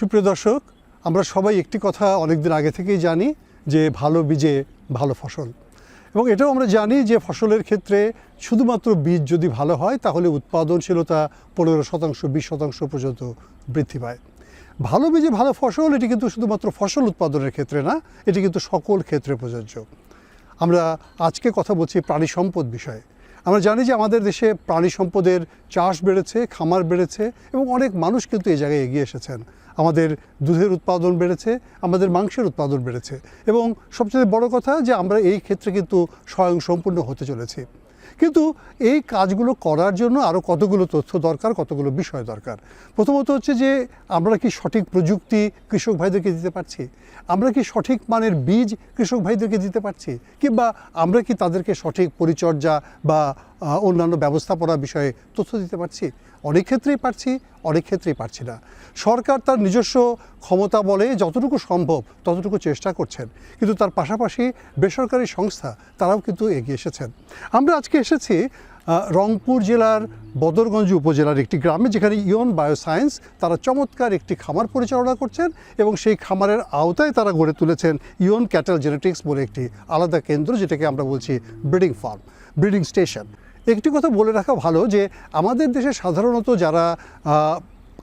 সুপ্রিয় দর্শক, আমরা সবাই একটি কথা অনেকদিন আগে থেকেই জানি যে ভালো বীজে ভালো ফসল। এবং এটাও আমরা জানি যে ফসলের ক্ষেত্রে শুধুমাত্র বীজ যদি ভালো হয়, তাহলে উৎপাদনশীলতা পনেরো শতাংশ, বিশ শতাংশ পর্যন্ত বৃদ্ধি পায়। ভালো বীজে ভালো ফসল, এটি কিন্তু শুধুমাত্র ফসল উৎপাদনের ক্ষেত্রে না, এটি কিন্তু সকল ক্ষেত্রে প্রযোজ্য। আমরা আজকে কথা বলছি প্রাণী সম্পদ বিষয়ে। আমরা জানি যে আমাদের দেশে প্রাণী সম্পদের চাষ বেড়েছে, খামার বেড়েছে এবং অনেক মানুষ কিন্তু এই জায়গায় এগিয়ে এসেছেন। আমাদের দুধের উৎপাদন বেড়েছে, আমাদের মাংসের উৎপাদন বেড়েছে। এবং সবচেয়ে বড় কথা যে আমরা এই ক্ষেত্রে কিন্তু স্বয়ংসম্পূর্ণ হতে চলেছি। কিন্তু এই কাজগুলো করার জন্য আরও কতগুলো তথ্য দরকার, কতগুলো বিষয় দরকার? প্রথমত হচ্ছে যে, আমরা কি সঠিক প্রযুক্তি কৃষক ভাইদেরকে দিতে পারছি? আমরা কি সঠিক মানের বীজ কৃষক ভাইদেরকে দিতে পারছি? কিংবা আমরা কি তাদেরকে সঠিক পরিচর্যা বা অন্যান্য ব্যবস্থাপনা বিষয়ে তথ্য দিতে পারছি। অনেক ক্ষেত্রেই পারছি, অনেক ক্ষেত্রেই পারছি না। সরকার তার নিজস্ব ক্ষমতা বলে যতটুকু সম্ভব ততটুকু চেষ্টা করছেন। কিন্তু তার পাশাপাশি বেসরকারি সংস্থা, তারাও কিন্তু এগিয়ে এসেছেন। আমরা আজকে এসেছি রংপুর জেলার বদরগঞ্জ উপজেলার একটি গ্রামে যেখানে ইয়ন বায়োসায়েন্স তারা চমৎকার একটি খামার পরিচালনা করছেন এবং সেই খামারের আওতায় তারা গড়ে তুলেছেন ইয়ন ক্যাটেল জেনেটিক্স বলে একটি আলাদা কেন্দ্র যেটাকে আমরা বলছি ব্রিডিং ফার্ম, ব্রিডিং স্টেশন। একটি কথা বলে রাখা ভালো যে আমাদের দেশে সাধারণত যারা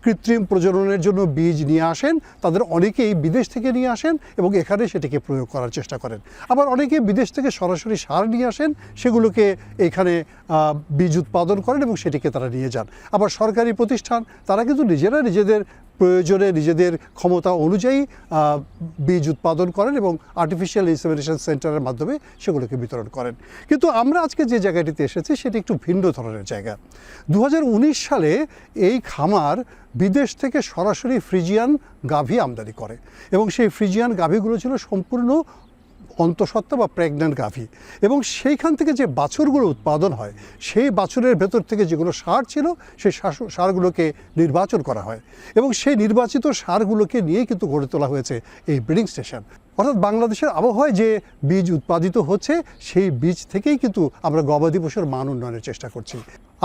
কৃত্রিম প্রজননের জন্য বীজ নিয়ে আসেন, তাদের অনেকেই বিদেশ থেকে নিয়ে আসেন এবং এখানে সেটিকে প্রয়োগ করার চেষ্টা করেন। আবার অনেকে বিদেশ থেকে সরাসরি সার নিয়ে আসেন, সেগুলোকে এখানে বীজ উৎপাদন করেন এবং সেটিকে তারা নিয়ে যান। আবার সরকারি প্রতিষ্ঠান, তারা কিন্তু নিজেরা নিজেদের প্রয়োজনে নিজেদের ক্ষমতা অনুযায়ী বীজ উৎপাদন করেন এবং আর্টিফিশিয়াল ইনসেমিনেশন সেন্টারের মাধ্যমে সেগুলোকে বিতরণ করেন। কিন্তু আমরা আজকে যে জায়গাটিতে এসেছি, সেটি একটু ভিন্ন ধরনের জায়গা। দু হাজার উনিশ সালে এই খামার বিদেশ থেকে সরাসরি ফ্রিজিয়ান গাভি আমদানি করে এবং সেই ফ্রিজিয়ান গাভিগুলো ছিল সম্পূর্ণ অন্তঃসত্ত্বা বা প্রেগন্যান্ট গাভী। এবং সেইখান থেকে যে বাছুরগুলো উৎপাদন হয়, সেই বাছুরের ভেতর থেকে যেগুলো সার ছিল, সেই সারগুলোকে নির্বাচন করা হয়। এবং সেই নির্বাচিত সারগুলোকে নিয়ে কিন্তু গড়ে তোলা হয়েছে এই ব্রিডিং স্টেশন অর্থাৎ বাংলাদেশের আবহাওয়ায় যে বীজ উৎপাদিত হচ্ছে, সেই বীজ থেকেই কিন্তু আমরা গবাদি পশুর মান উন্নয়নের চেষ্টা করছি।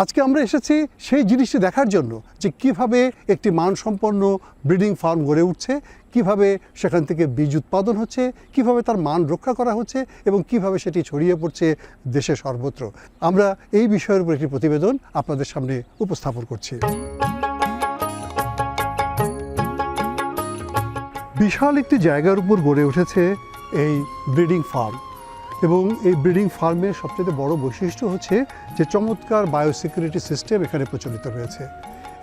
আজকে আমরা এসেছি সেই জিনিসটি দেখার জন্য যে কীভাবে একটি মানসম্পন্ন ব্রিডিং ফার্ম গড়ে উঠছে, কীভাবে সেখান থেকে বীজ উৎপাদন হচ্ছে, কীভাবে তার মান রক্ষা করা হচ্ছে এবং কীভাবে সেটি ছড়িয়ে পড়ছে দেশে সর্বত্র। আমরা এই বিষয়ের উপর একটি প্রতিবেদন আপনাদের সামনে উপস্থাপন করছি। বিশাল একটি জায়গার উপর গড়ে উঠেছে এই ব্রিডিং ফার্ম। এবং এই ব্রিডিং ফার্মের সবচেয়ে বড় বৈশিষ্ট্য হচ্ছে যে চমৎকার বায়োসিকিউরিটি সিস্টেম এখানে প্রচলিত রয়েছে।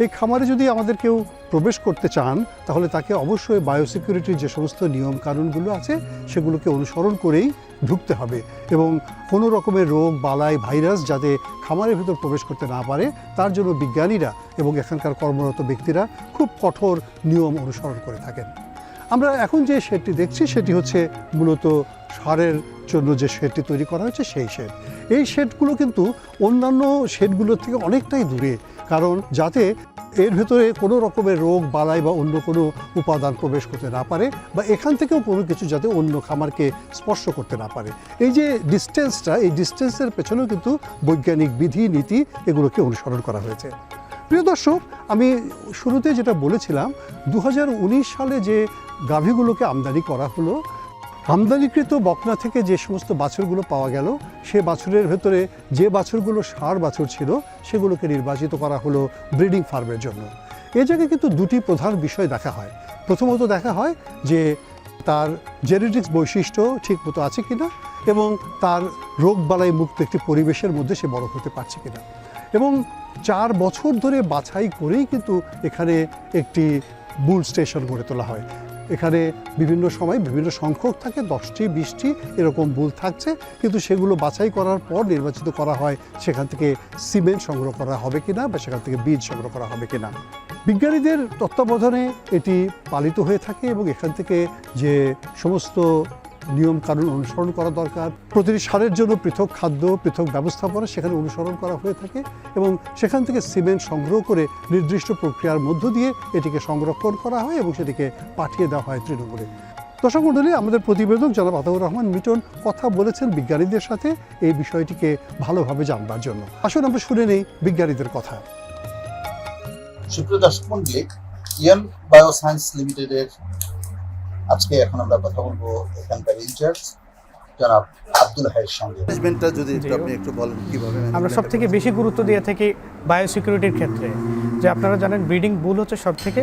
এই খামারে যদি আমাদের কেউ প্রবেশ করতে চান, তাহলে তাকে অবশ্যই বায়োসিকিউরিটির যে সমস্ত নিয়ম কানুনগুলো আছে, সেগুলোকে অনুসরণ করেই ঢুকতে হবে। এবং কোনো রকমের রোগ, বালাই, ভাইরাস যাতে খামারের ভিতর প্রবেশ করতে না পারে, তার জন্য বিজ্ঞানীরা এবং এখানকার কর্মরত ব্যক্তিরা খুব কঠোর নিয়ম অনুসরণ করে থাকেন। আমরা এখন যে শেডটি দেখছি, সেটি হচ্ছে মূলত সারের জন্য যে শেডটি তৈরি করা হয়েছে, সেই শেড। এই শেডগুলো কিন্তু অন্যান্য শেডগুলোর থেকে অনেকটাই দূরে, কারণ যাতে এর ভেতরে কোনো রকমের রোগ, বালাই বা অন্য কোনো উপাদান প্রবেশ করতে না পারে বা এখান থেকেও কোনো কিছু যাতে অন্য খামারকে স্পর্শ করতে না পারে। এই যে ডিস্টেন্সটা, এই ডিস্টেন্সের পেছনেও কিন্তু বৈজ্ঞানিক বিধি, নীতি এগুলোকে অনুসরণ করা হয়েছে। প্রিয় দর্শক, আমি শুরুতে যেটা বলেছিলাম দু হাজার উনিশ সালে যে গাভীগুলোকে আমদানি করা হলো। আমদানিকৃত বকনা থেকে যে সমস্ত বাছুরগুলো পাওয়া গেল, সে বাছুরের ভেতরে যে বাছুরগুলো সার বাছুর ছিল, সেগুলোকে নির্বাচিত করা হলো ব্রিডিং ফার্মের জন্য। এ জায়গায় কিন্তু দুটি প্রধান বিষয় দেখা হয়। প্রথমত দেখা হয় যে তার জেনেটিক্স বৈশিষ্ট্য ঠিক মতো আছে কিনা এবং তার রোগবালাই মুক্ত একটি পরিবেশের মধ্যে সে বড় হতে পারছে কিনা। এবং চার বছর ধরে বাছাই করেই কিন্তু এখানে একটি বুল স্টেশন গড়ে তোলা হয়। এখানে বিভিন্ন সময় বিভিন্ন সংখ্যক থাকে, দশটি, বিশটি, এরকম বুল থাকছে। কিন্তু সেগুলো বাছাই করার পর নির্বাচিত করা হয়, সেখান থেকে সিমেন্ট সংগ্রহ করা হবে কিনা বা সেখান থেকে বীজ সংগ্রহ করা হবে কিনা। বিজ্ঞানীদের তত্ত্বাবধানে এটি পালিত হয়ে থাকে এবং এখান থেকে যে সমস্ত নিয়ম কানুন অনুসরণ করা দরকার। প্রতিটি সারের জন্য পৃথক খাদ্য, পৃথক ব্যবস্থাপনা সেখানে অনুসরণ করা হয়ে থাকে এবং সেখান থেকে সিমেন্ট সংগ্রহ করে নির্দিষ্ট প্রক্রিয়ার মধ্য দিয়ে এটিকে সংরক্ষণ করা হয় এবং সেটিকে পাঠিয়ে দেওয়া হয় তৃণমূলে। দর্শক মণ্ডলী, আমাদের প্রতিবেদক জনাব আতাউর রহমান মিটন কথা বলেছেন বিজ্ঞানীদের সাথে এই বিষয়টিকে ভালোভাবে জানবার জন্য। আসুন আমরা শুনে নেই বিজ্ঞানীদের কথা। সুপ্রিয় দর্শক মন্ডলী ইয়ান বায়োসায়েন্স লিমিটেডের আজকে এখন আমরা কথা বলব এখানকার ইনচার্জ জনাব আব্দুল হাইয়ের সঙ্গে। ম্যানেজমেন্টটা যদি একটু আপনি একটু বলেন কীভাবে আমরা সব থেকে বেশি গুরুত্ব দিয়ে থাকি বায়োসিকিউরিটির ক্ষেত্রে। যে আপনারা জানেন ব্রিডিং বুল হচ্ছে সব থেকে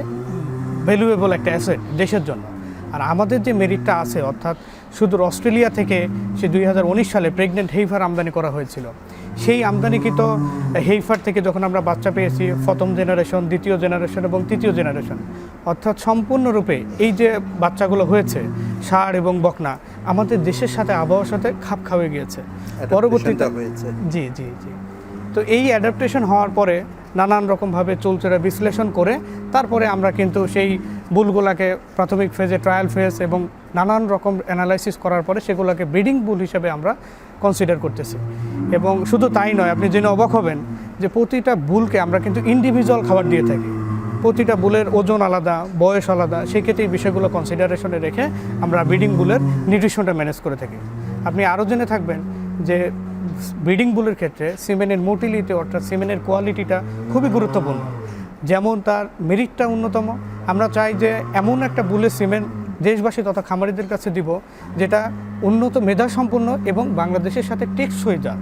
ভ্যালুয়েবল একটা অ্যাসেট দেশের জন্য। আর আমাদের যে মেরিটটা আছে অর্থাৎ শুধু অস্ট্রেলিয়া থেকে সে দুই হাজার উনিশ সালে প্রেগনেন্ট হেইফার আমদানি করা হয়েছিল। সেই আমদানিকৃত হেইফার থেকে যখন আমরা বাচ্চা পেয়েছি প্রথম জেনারেশন দ্বিতীয় জেনারেশন এবং তৃতীয় জেনারেশন অর্থাৎ সম্পূর্ণরূপে এই যে বাচ্চাগুলো হয়েছে সার এবং বকনা আমাদের দেশের সাথে আবহাওয়ার সাথে খাপ খাওয়ে গিয়েছে। পরবর্তীতে হয়েছে। জি জি জি। তো এই অ্যাডাপ্টেশন হওয়ার পরে নানান রকমভাবে চলচেরা বিশ্লেষণ করে তারপরে আমরা কিন্তু সেই বুলগুলাকে প্রাথমিক ফেজে ট্রায়াল ফেজ এবং নানান রকম অ্যানালাইসিস করার পরে সেগুলোকে ব্রিডিং বুল হিসেবে আমরা কনসিডার করতেছি। এবং শুধু তাই নয়, আপনি জেনে অবাক হবেন যে প্রতিটা বুলকে আমরা কিন্তু ইন্ডিভিজুয়াল খাবার দিয়ে থাকি। প্রতিটা বুলের ওজন আলাদা, বয়স আলাদা, সেক্ষেত্রে এই বিষয়গুলো কনসিডারেশনে রেখে আমরা ব্রিডিং বুলের নিউট্রিশনটা ম্যানেজ করে থাকি। আপনি আরও জেনে থাকবেন যে ব্রিডিং বুলের ক্ষেত্রে সিমেনের মোটিলিটি অর্থাৎ সিমেনের কোয়ালিটিটা খুবই গুরুত্বপূর্ণ। যেমন তার মেরিটটা অন্যতম। আমরা চাই যে এমন একটা বুলের সিমেন্ট দেশবাসী তথা খামারিদের কাছে দিব যেটা উন্নত মেধাসম্পন্ন এবং বাংলাদেশের সাথে টেকসই জাত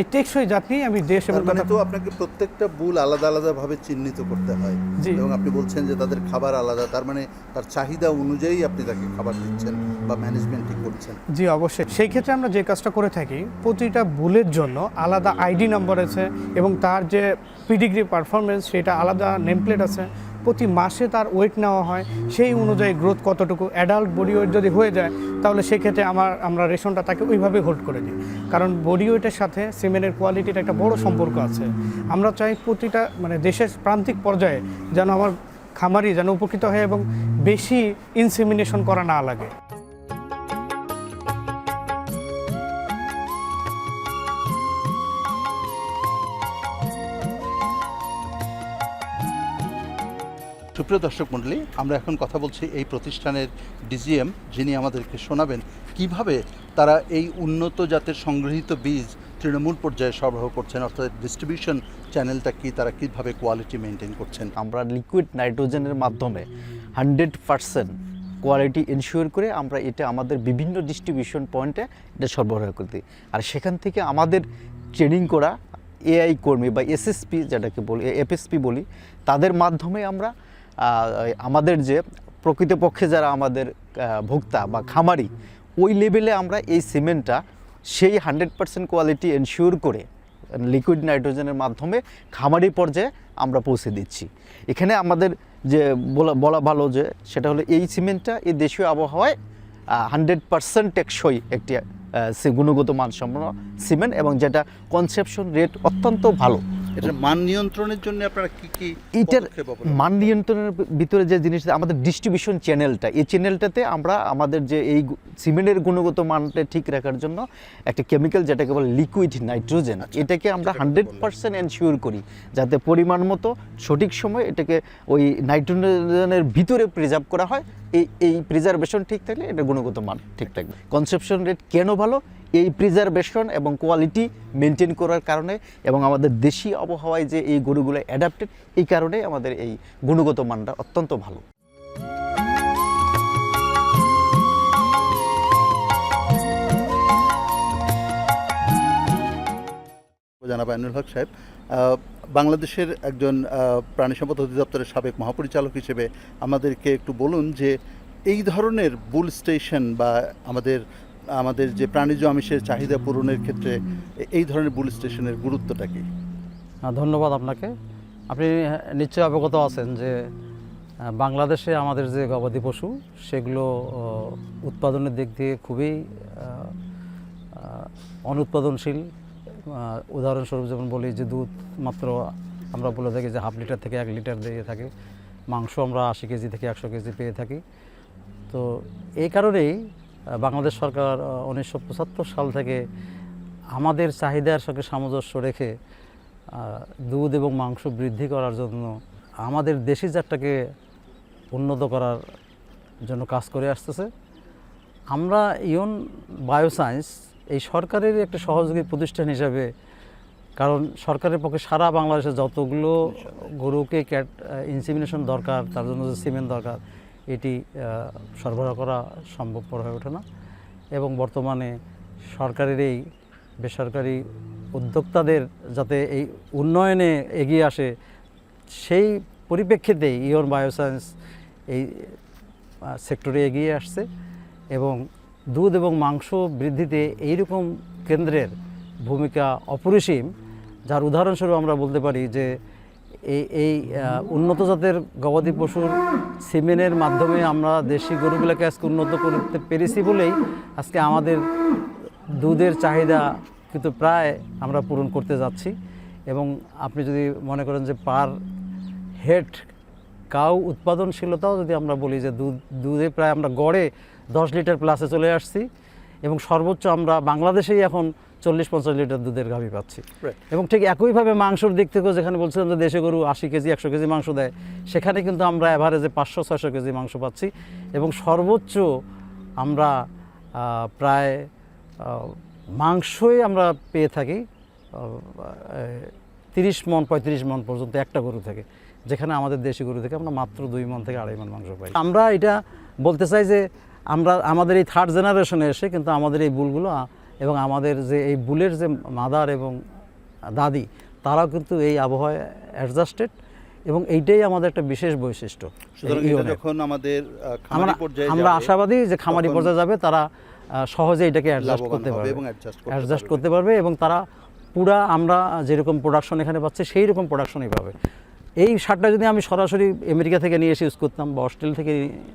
এই টেকসই জাত নিয়ে আমি দেশ এবং মানে তো আপনাকে প্রত্যেকটা বুল আলাদা আলাদা ভাবে চিহ্নিত করতে হয়। এবং আপনি বলছেন যে তাদের খাবার আলাদা তার মানে তার চাহিদা অনুযায়ী আপনি তাকে খাবার দিচ্ছেন বা ম্যানেজমেন্টই করছেন। জি অবশ্যই। সেই ক্ষেত্রে আমরা যে কাজটা করে থাকি প্রতিটা বুলের জন্য আলাদা আইডি নাম্বার আছে এবং তার যে পিডিগ্রি পারফরমেন্স সেটা আলাদা নেমপ্লেট আছে। প্রতি মাসে তার ওয়েট নেওয়া হয়, সেই অনুযায়ী গ্রোথ কতটুকু অ্যাডাল্ট বডি ওয়েট যদি হয়ে যায়, তাহলে সেক্ষেত্রে আমার, আমরা রেশনটা তাকে ওইভাবে হোল্ড করে দিই। কারণ বডি ওয়েটের সাথে সিমেন্টের কোয়ালিটির একটা বড় সম্পর্ক আছে। আমরা চাই প্রতিটা মানে দেশের প্রান্তিক পর্যায়ে যেন আমার খামারি যেন উপকৃত হয় এবং বেশি ইনসিমিনেশন করা না লাগে। সুপ্রিয় দর্শক মণ্ডলী, আমরা এখন কথা বলছি এই প্রতিষ্ঠানের ডিজিএম যিনি আমাদেরকে শোনাবেন, কীভাবে তারা এই উন্নত জাতের সংগৃহীত বীজ তৃণমূল পর্যায়ে সরবরাহ করছেন, অর্থাৎ ডিস্ট্রিবিউশন চ্যানেলটা কি, তারা কীভাবে কোয়ালিটি মেনটেন করছেন? আমরা লিকুইড নাইট্রোজেনের মাধ্যমে হান্ড্রেড পারসেন্ট কোয়ালিটি ইনশিওর করে আমরা এটা আমাদের বিভিন্ন ডিস্ট্রিবিউশন পয়েন্টে এটা সরবরাহ করে দিই। আর সেখান থেকে আমাদের ট্রেনিং করা এআই কর্মী বা এসএসপি যেটাকে বলি এফএসপি বলি, তাদের মাধ্যমে আমরা আমাদের যে প্রকৃতপক্ষে যারা আমাদের ভোক্তা বা খামারি, ওই লেভেলে আমরা এই সিমেন্টটা সেই হান্ড্রেড পার্সেন্ট কোয়ালিটি এনশিওর করে লিকুইড নাইট্রোজেনের মাধ্যমে খামারি পর্যায়ে আমরা পৌঁছে দিচ্ছি। এখানে আমাদের যে বলা বলা ভালো যে সেটা হলো এই সিমেন্টটা এই দেশীয় আবহাওয়ায় হান্ড্রেড পার্সেন্ট টেকসই একটি গুণগত মানসম্পন্ন সিমেন্ট এবং যেটা কনসেপশন রেট অত্যন্ত ভালো। এটা মান নিয়ন্ত্রণের জন্য আপনারা কি কি অবলম্বন মান নিয়ন্ত্রণের ভিতরে যে জিনিসটা আমাদের ডিস্ট্রিবিউশন চ্যানেলটা এই চ্যানেলটাতে আমরা আমাদের যে এই সিমেন্টের গুণগত মানটা ঠিক রাখার জন্য একটা কেমিক্যাল যেটাকে বলে লিকুইড নাইট্রোজেন এটাকে আমরা হান্ড্রেড। পার্সেন্ট এনশিওর করি যাতে পরিমাণ মতো সঠিক সময় এটাকে ওই নাইট্রোজেনের ভিতরে প্রিজার্ভ করা হয়। এই এই প্রিজার্ভেশন ঠিক থাকলে এটা গুণগত মান ঠিক থাকবে। কনসেপশন রেট কেন ভালো? এই প্রিজার্ভেশন এবং কোয়ালিটি মেনটেন করার কারণে এবং আমাদের দেশি আবহাওয়ায় যে এই গরুগুলো অ্যাডাপ্টেড এই কারণে আমাদের এই গুণগত মানটা অত্যন্ত ভালো। জানাব আইনুল হক সাহেব বাংলাদেশের একজন প্রাণী সম্পদ অধিদপ্তরের সাবেক মহাপরিচালক হিসেবে আমাদেরকে একটু বলুন যে এই ধরনের বুল স্টেশন বা আমাদের আমাদের যে প্রাণীজ আমিষের চাহিদা পূরণের ক্ষেত্রে এই ধরনের বুল স্টেশনের গুরুত্বটা কি? ধন্যবাদ আপনাকে। আপনি নিশ্চয়ই অবগত আছেন যে বাংলাদেশে আমাদের যে গবাদি পশু, সেগুলো উৎপাদনের দিক দিয়ে খুবই অনুৎপাদনশীল। উদাহরণস্বরূপ যেমন বলি যে দুধ মাত্র আমরা বলে থাকি যে হাফ লিটার থেকে এক লিটার দিয়ে থাকে। মাংস আমরা আশি কেজি থেকে একশো কেজি পেয়ে থাকি। তো এই কারণেই বাংলাদেশ সরকার উনিশশো পঁচাত্তর সাল থেকে আমাদের চাহিদার সঙ্গে সামঞ্জস্য রেখে দুধ এবং মাংস বৃদ্ধি করার জন্য আমাদের দেশি জাতটাকে উন্নত করার জন্য কাজ করে আসতেছে। আমরা ইয়ন বায়োসায়েন্স এই সরকারের একটা সহযোগী প্রতিষ্ঠান হিসাবে, কারণ সরকারের পক্ষে সারা বাংলাদেশে যতগুলো গরুকে ক্যাট ইনসিমিনেশন দরকার, তার জন্য যে সিমেন্ট দরকার এটি সরবরাহ করা সম্ভবপর হয়ে ওঠে না এবং বর্তমানে সরকারের এই বেসরকারি উদ্যোক্তাদের যাতে এই উন্নয়নে এগিয়ে আসে, সেই পরিপ্রেক্ষিতেই ইয়ন বায়োসায়েন্স এই সেক্টরে এগিয়ে আসছে এবং দুধ এবং মাংস বৃদ্ধিতে এইরকম কেন্দ্রের ভূমিকা অপরিসীম, যার উদাহরণস্বরূপ আমরা বলতে পারি যে এই এই উন্নত জাতের গবাদি পশুর সিমেনের মাধ্যমে আমরা দেশি গরুগুলোকে আজকে উন্নত করতে পেরেছি বলেই আজকে আমাদের দুধের চাহিদা কিন্তু প্রায় আমরা পূরণ করতে যাচ্ছি। এবং আপনি যদি মনে করেন যে পার হেড কাউ উৎপাদনশীলতাও যদি আমরা বলি যে দুধ, দুধে প্রায় আমরা গড়ে দশ লিটার প্লাসে চলে আসছি এবং সর্বোচ্চ আমরা বাংলাদেশেই এখন চল্লিশ পঞ্চাশ লিটার দুধের গাভী পাচ্ছি। এবং ঠিক একইভাবে মাংসর দিক থেকেও যেখানে বলছিলাম যে দেশে গরু আশি কেজি একশো কেজি মাংস দেয় সেখানে কিন্তু আমরা অ্যাভারেজে পাঁচশো ছয়শো কেজি মাংস পাচ্ছি। এবং সর্বোচ্চ আমরা প্রায় মাংসই আমরা পেয়ে থাকি তিরিশ মন পঁয়ত্রিশ মন পর্যন্ত একটা গরু থেকে। যেখানে আমাদের দেশি গরু থেকে আমরা মাত্র দুই মন থেকে আড়াই মন মাংস পাই। আমরা এটা বলতে চাই যে আমরা আমাদের এই থার্ড জেনারেশনে এসে কিন্তু আমাদের এই বুলগুলো এবং আমাদের যে এই বুলের যে মাদার এবং দাদি তারাও কিন্তু এই আবহাওয়ায় অ্যাডজাস্টেড এবং এইটাই আমাদের একটা বিশেষ বৈশিষ্ট্য। যখন আমাদের আমরা আশাবাদী যে খামারি পর্যায়ে যাবে তারা সহজে এটাকে অ্যাডজাস্ট করতে পারবে। এবং অ্যাডজাস্ট করতে পারবে। এবং তারা পুরা আমরা যেরকম প্রোডাকশন এখানে পাচ্ছি সেই রকম প্রোডাকশনই পাবে। এই সারটা যদি আমি সরাসরি আমেরিকা থেকে নিয়ে এসে ইউজ করতাম বা অস্ট্রেলিয়া থেকে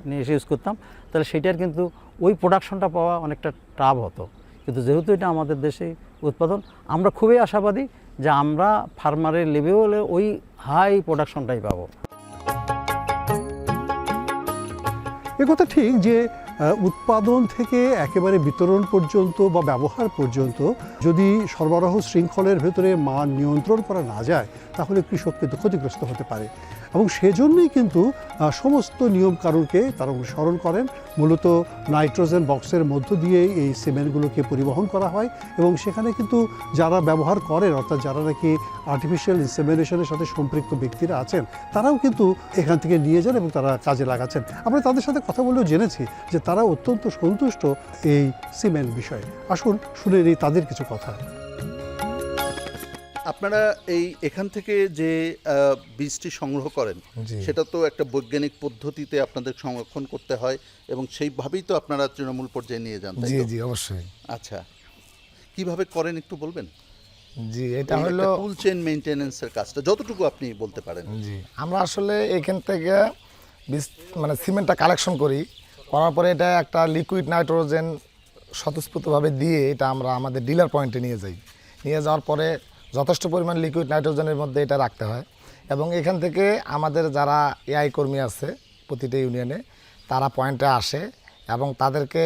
নিয়ে এসে ইউজ করতাম তাহলে সেটার কিন্তু ওই প্রোডাকশনটা পাওয়া অনেকটা টাফ হতো। কিন্তু যেহেতু এটা আমাদের দেশে উৎপাদন, আমরা খুবই আশাবাদী যে আমরা ফার্মারের লেভেলে ওই হাই প্রোডাকশনটাই পাবো। একথা ঠিক যে উৎপাদন থেকে একেবারে বিতরণ পর্যন্ত বা ব্যবহার পর্যন্ত যদি সরবরাহ শৃঙ্খলের ভেতরে মান নিয়ন্ত্রণ করা না যায়, তাহলে কৃষক কিন্তু ক্ষতিগ্রস্ত হতে পারে। এবং সেজন্যই কিন্তু সমস্ত নিয়মকানুনকে তারা অনুসরণ করেন। মূলত নাইট্রোজেন বক্সের মধ্য দিয়ে এই সিমেন্টগুলোকে পরিবহন করা হয় এবং সেখানে কিন্তু যারা ব্যবহার করেন, অর্থাৎ যারা নাকি আর্টিফিশিয়াল ইনসেমিনেশনের সাথে সম্পৃক্ত ব্যক্তিরা আছেন, তারাও কিন্তু এখান থেকে নিয়ে যান এবং তারা কাজে লাগাচ্ছেন। আমরা তাদের সাথে কথা বলেও জেনেছি যে তারা অত্যন্ত সন্তুষ্ট এই সিমেন্ট বিষয়ে। আসুন, শুনে নিই তাদের কিছু কথা। আপনারা এই এখান থেকে যে বীজটি সংগ্রহ করেন সেটা তো একটা বৈজ্ঞানিক পদ্ধতিতে আপনাদের সংরক্ষণ করতে হয় এবং সেইভাবেই তো আপনারা তৃণমূল পর্যায়ে নিয়ে যান জি জি অবশ্যই। আচ্ছা। কীভাবে করেন একটু বলবেন? জি এটা হলো ফুল চেইন মেইনটেনেন্সের কাজটা যতটুকু আপনি বলতে পারেন। জি আমরা আসলে এখান থেকে মানে সিমেন্টটা কালেকশন করি করার পরে এটা একটা লিকুইড নাইট্রোজেন স্বতঃস্ফূর্তভাবে দিয়ে এটা আমরা আমাদের ডিলার পয়েন্টে নিয়ে যাই। নিয়ে যাওয়ার পরে যথেষ্ট পরিমাণ লিকুইড নাইট্রোজেনের মধ্যে এটা রাখতে হয়। এবং এখান থেকে আমাদের যারা এআই কর্মী আছে প্রতিটা ইউনিয়নে তারা পয়েন্টে আসে এবং তাদেরকে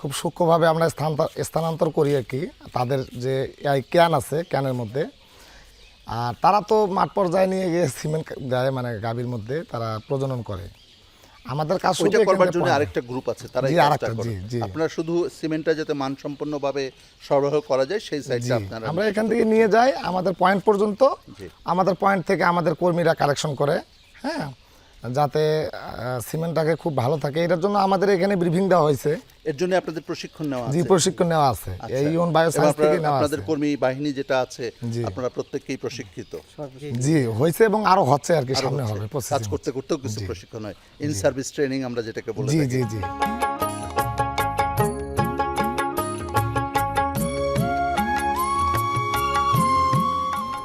খুব সূক্ষ্মভাবে আমরা স্থানান্তর স্থানান্তর করি আর কি, তাদের যে এআই ক্যান আছে ক্যানের মধ্যে। আর তারা তো মাঠ পর্যায়ে নিয়ে গিয়ে সিমেন্ট দেয় মানে গাভীর মধ্যে তারা প্রজনন করে। আমাদের কাজ ওইটা করবার জন্য আরেকটা গ্রুপ আছে তারা এই কাজটা করে। আপনারা শুধু সিমেন্টটা যাতে মানসম্পন্নভাবে সরবরাহ করা যায় সেই সাইডটা আপনারা আমরা এখান থেকে নিয়ে যাই আমাদের পয়েন্ট পর্যন্ত। আমাদের পয়েন্ট থেকে আমাদের কর্মীরা কালেকশন করে হ্যাঁ? যাতে সিমেন্টটাকে খুব ভালো থাকে। এটার জন্য আমাদের এখানে ব্রিফিং দেওয়া হয়েছে। এর জন্য আপনাদের প্রশিক্ষণ নেওয়া আছে। জি প্রশিক্ষণ নেওয়া আছে। এই ইউন বায়ো এবং সায়েন্স থেকে নেওয়া আছে। আপনাদের কর্মী বাহিনী যেটা আছে আপনারা প্রত্যেককেই প্রশিক্ষিত। জি হয়েছে এবং আরও হচ্ছে আর কি সামনে হবে কাজ করতে করতেও কিছু প্রশিক্ষণ হয়। ইন সার্ভিস ট্রেনিং আমরা যেটাকে বলে জি জি জি।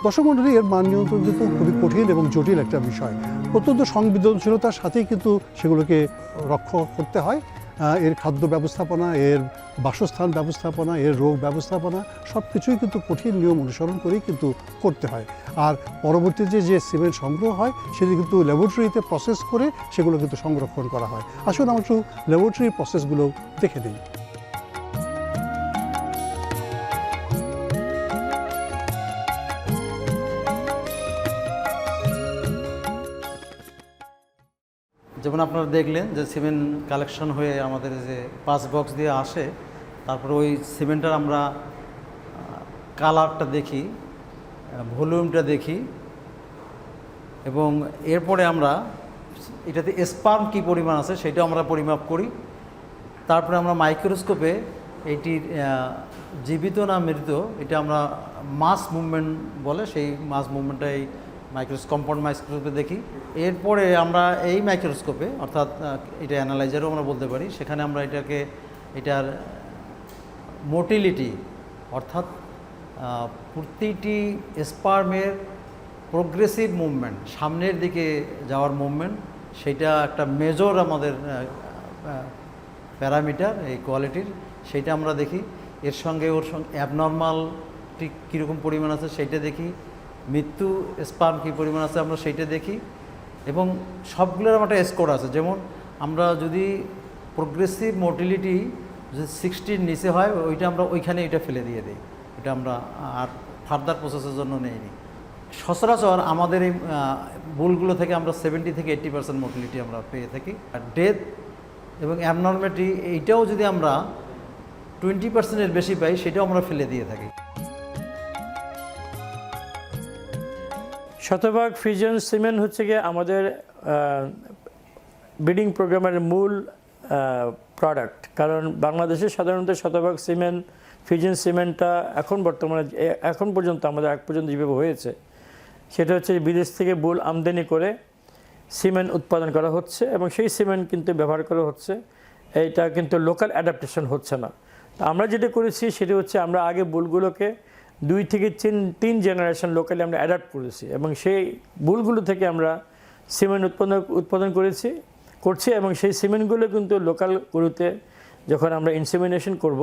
দর্শক মণ্ডলী এর মান নিয়ন্ত্রণ কিন্তু খুবই কঠিন এবং জটিল একটা বিষয়। অত্যন্ত সংবেদনশীলতার সাথেই কিন্তু সেগুলোকে রক্ষা করতে হয়। এর খাদ্য ব্যবস্থাপনা, এর বাসস্থান ব্যবস্থাপনা, এর রোগ ব্যবস্থাপনা সব কিছুই কিন্তু কঠিন নিয়ম অনুসরণ করেই কিন্তু করতে হয়। আর পরবর্তীতে যে সিমেন্ট সংগ্রহ হয়, সেটি কিন্তু ল্যাবরেটরিতে প্রসেস করে সেগুলো কিন্তু সংরক্ষণ করা হয়। আসুন আমরা একটু ল্যাবরেটরির প্রসেসগুলো দেখে নিই। যেমন আপনারা দেখলেন যে সিমেন্ট কালেকশন হয়ে আমাদের যে পাঁচ বক্স দিয়ে আসে, তারপরে ওই সিমেন্টের আমরা কালারটা দেখি ভলিউমটা দেখি, এবং এরপরে আমরা, এটাতে স্পার্ম কী পরিমাণ আছে সেটা আমরা পরিমাপ করি। তারপরে আমরা মাইক্রোস্কোপে এটির জীবিত না মৃত, এটা আমরা মাস মুভমেন্ট বলে সেই মাস মুভমেন্টটা এই মাইক্রোস কম্পাউন্ড মাইক্রোস্কোপে দেখি। এরপরে আমরা এই মাইক্রোস্কোপে অর্থাৎ এটা অ্যানালাইজারও আমরা বলতে পারি, সেখানে আমরা এটাকে, এটার মোটিলিটি অর্থাৎ প্রতিটি স্পার্মের প্রোগ্রেসিভ মুভমেন্ট সামনের দিকে যাওয়ার মুভমেন্ট সেটা একটা মেজর আমাদের প্যারামিটার এই কোয়ালিটির সেইটা আমরা দেখি। এর সঙ্গে ওর সঙ্গে অ্যাবনর্মাল ঠিক কীরকম পরিমাণ আছে সেইটা দেখি। মৃত্যু স্পার্ম কী পরিমাণ আছে আমরা সেইটা দেখি। এবং সবগুলোর আমার একটা স্কোর আছে যেমন আমরা যদি প্রোগ্রেসিভ মোটিলিটি যদি সিক্সটির নিচে হয় ওইটা আমরা ওইখানে এটা ফেলে দিয়ে দিই। এটা আমরা আর ফার্দার প্রসেসের জন্য নেইনি। সচরাচর আমাদের এই আহ, বুলগুলো থেকে আমরা সেভেন্টি থেকে এইট্টি পার্সেন্ট মোটিলিটি আমরা পেয়ে থাকি। আর ডেথ এবং অ্যাবনর্মেটি এইটাও যদি আমরা টোয়েন্টি পার্সেন্টের বেশি পাই সেটাও আমরা ফেলে দিয়ে থাকি। শতভাগ ফিউশন সিমেন্ট হচ্ছে গিয়ে আমাদের বিডিং প্রোগ্রামের মূল প্রোডাক্ট কারণ বাংলাদেশে সাধারণত শতভাগ সিমেন্ট, ফিউশন সিমেন্টটা এখন বর্তমানে এখন পর্যন্ত, আমাদের এক পর্যন্ত যেভাবে হয়েছে, সেটা হচ্ছে বিদেশ থেকে বুল আমদানি করে সিমেন্ট উৎপাদন করা হচ্ছে এবং সেই সিমেন্ট কিন্তু ব্যবহার করা হচ্ছে। এইটা কিন্তু লোকাল অ্যাডাপ্টেশন হচ্ছে না। আমরা যেটা করেছি, সেটা হচ্ছে আমরা আগে বুলগুলোকে দুই থেকে তিন তিন জেনারেশন লোকালি আমরা অ্যাডাপ্ট করেছি এবং সেই ভুলগুলো থেকে আমরা সিমেন্ট উৎপাদন উৎপাদন করেছি, করছি এবং সেই সিমেন্টগুলো কিন্তু লোকাল গরুতে যখন আমরা ইনসিমিনেশন করব,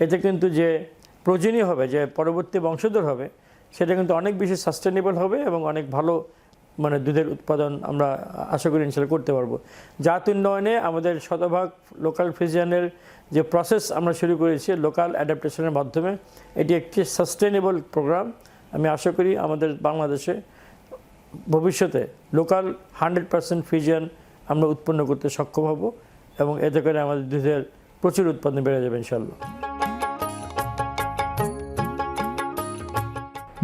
এতে কিন্তু যে প্রয়োজনীয় হবে, যে পরবর্তী বংশধর হবে, সেটা কিন্তু অনেক বেশি সাস্টেনেবল হবে এবং অনেক ভালো মানে দুধের উৎপাদন আমরা আশা করি ইনশাল্লাহ করতে পারব। জাত উন্নয়নে আমাদের শতভাগ লোকাল ফিজিয়ানের যে প্রসেস আমরা শুরু করেছি লোকাল অ্যাডাপ্টেশনের মাধ্যমে, এটি একটি সাস্টেনেবল প্রোগ্রাম আমি আশা করি আমাদের বাংলাদেশে ভবিষ্যতে লোকাল হান্ড্রেড পার্সেন্ট ফিজিয়ান আমরা উৎপন্ন করতে সক্ষম হব এবং এতে করে আমাদের দুধের প্রচুর উৎপাদন বেড়ে যাবে ইনশাল্লাহ।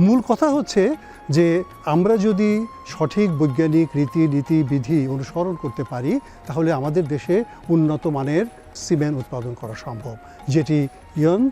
মূল কথা হচ্ছে যে আমরা যদি সঠিক বৈজ্ঞানিক রীতি বিধি অনুসরণ করতে পারি, তাহলে আমাদের দেশে উন্নত মানের সিমেন্ট উৎপাদন করা সম্ভব, যেটি ইয়ন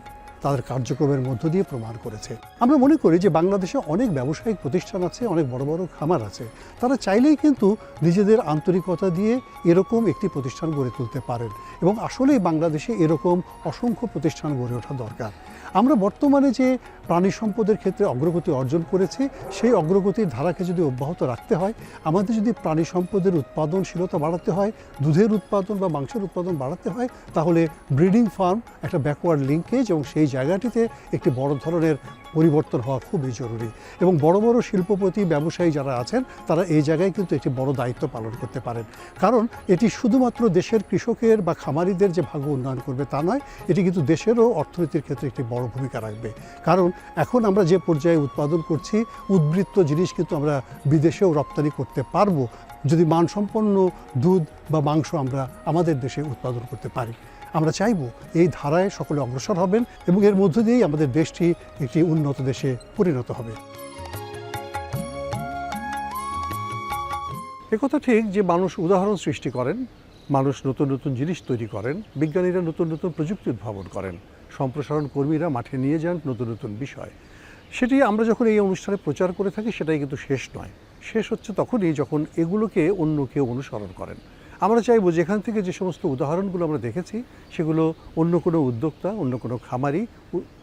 তাদের কার্যক্রমের মধ্য দিয়ে প্রমাণ করেছে। আমরা মনে করি যে বাংলাদেশে অনেক ব্যবসায়িক প্রতিষ্ঠান আছে, অনেক বড় বড় খামার আছে। তারা চাইলেই কিন্তু নিজেদের আন্তরিকতা দিয়ে এরকম একটি প্রতিষ্ঠান গড়ে তুলতে পারেন এবং আসলেই বাংলাদেশে এরকম অসংখ্য প্রতিষ্ঠান গড়ে ওঠা দরকার। আমরা বর্তমানে যে প্রাণী সম্পদের ক্ষেত্রে অগ্রগতি অর্জন করেছি, সেই অগ্রগতির ধারাকে যদি অব্যাহত রাখতে হয়, আমাদের যদি প্রাণী সম্পদের উৎপাদনশীলতা বাড়াতে হয়, দুধের উৎপাদন বা মাংসের উৎপাদন বাড়াতে হয়, তাহলে ব্রিডিং ফার্ম একটা ব্যাকওয়ার্ড লিঙ্কেজ এবং সেই জায়গাটিতে একটি বড় ধরনের পরিবর্তন হওয়া খুবই জরুরি। এবং বড় বড় শিল্পপতি, ব্যবসায়ী যারা আছেন, তারা এই জায়গায় কিন্তু একটি বড় দায়িত্ব পালন করতে পারেন। কারণ এটি শুধুমাত্র দেশের কৃষকের বা খামারিদের যে ভাগ্য উন্নয়ন করবে তা নয়, এটি কিন্তু দেশেরও অর্থনীতির ক্ষেত্রে একটি বড় ভূমিকা রাখবে। কারণ এখন আমরা যে পর্যায়ে উৎপাদন করছি, উদ্বৃত্ত জিনিস কিন্তু আমরা বিদেশেও রপ্তানি করতে পারব। যদি মানসম্পন্ন দুধ বা মাংস আমরা আমাদের দেশে উৎপাদন করতে পারি। আমরা চাইব এই ধারায় সকলে অগ্রসর হবেন এবং এর মধ্য দিয়েই আমাদের দেশটি একটি উন্নত দেশে পরিণত হবে। একথা ঠিক যে মানুষ উদাহরণ সৃষ্টি করেন, মানুষ নতুন নতুন জিনিস তৈরি করেন, বিজ্ঞানীরা নতুন নতুন প্রযুক্তি উদ্ভাবন করেন, সম্প্রসারণ কর্মীরা মাঠে নিয়ে যান নতুন নতুন বিষয়। সেটি আমরা যখন এই অনুষ্ঠানে প্রচার করে থাকি, সেটাই কিন্তু শেষ নয়। শেষ হচ্ছে তখনই যখন এগুলোকে অন্য কেউ অনুসরণ করেন। আমরা চাইব যেখান থেকে যে সমস্ত উদাহরণগুলো আমরা দেখেছি, সেগুলো অন্য কোনো উদ্যোক্তা, অন্য কোনো খামারি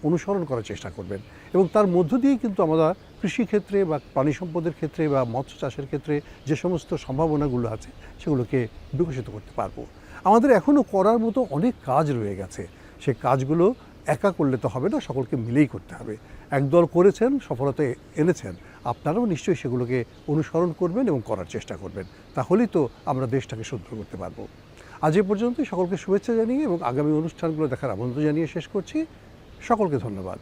অনুসরণ করার চেষ্টা করবেন। এবং তার মধ্য দিয়েই কিন্তু আমরা কৃষিক্ষেত্রে বা প্রাণী সম্পদের ক্ষেত্রে বা মৎস্য চাষের ক্ষেত্রে যে সমস্ত সম্ভাবনাগুলো আছে, সেগুলোকে বিকশিত করতে পারব। আমাদের এখনও করার মতো অনেক কাজ রয়ে গেছে। সে কাজগুলো একা করলে তো হবে না, সকলকে মিলেই করতে হবে। একদল করেছেন, সফলতা এনেছেন, আপনারাও নিশ্চয়ই সেগুলোকে অনুসরণ করবেন এবং করার চেষ্টা করবেন। তাহলেই তো আমরা দেশটাকে শুদ্ধ করতে পারব। আজ এ পর্যন্ত সকলকে শুভেচ্ছা জানিয়ে এবং আগামী অনুষ্ঠানগুলো দেখার আমন্ত্রণ জানিয়ে শেষ করছি। সকলকে ধন্যবাদ।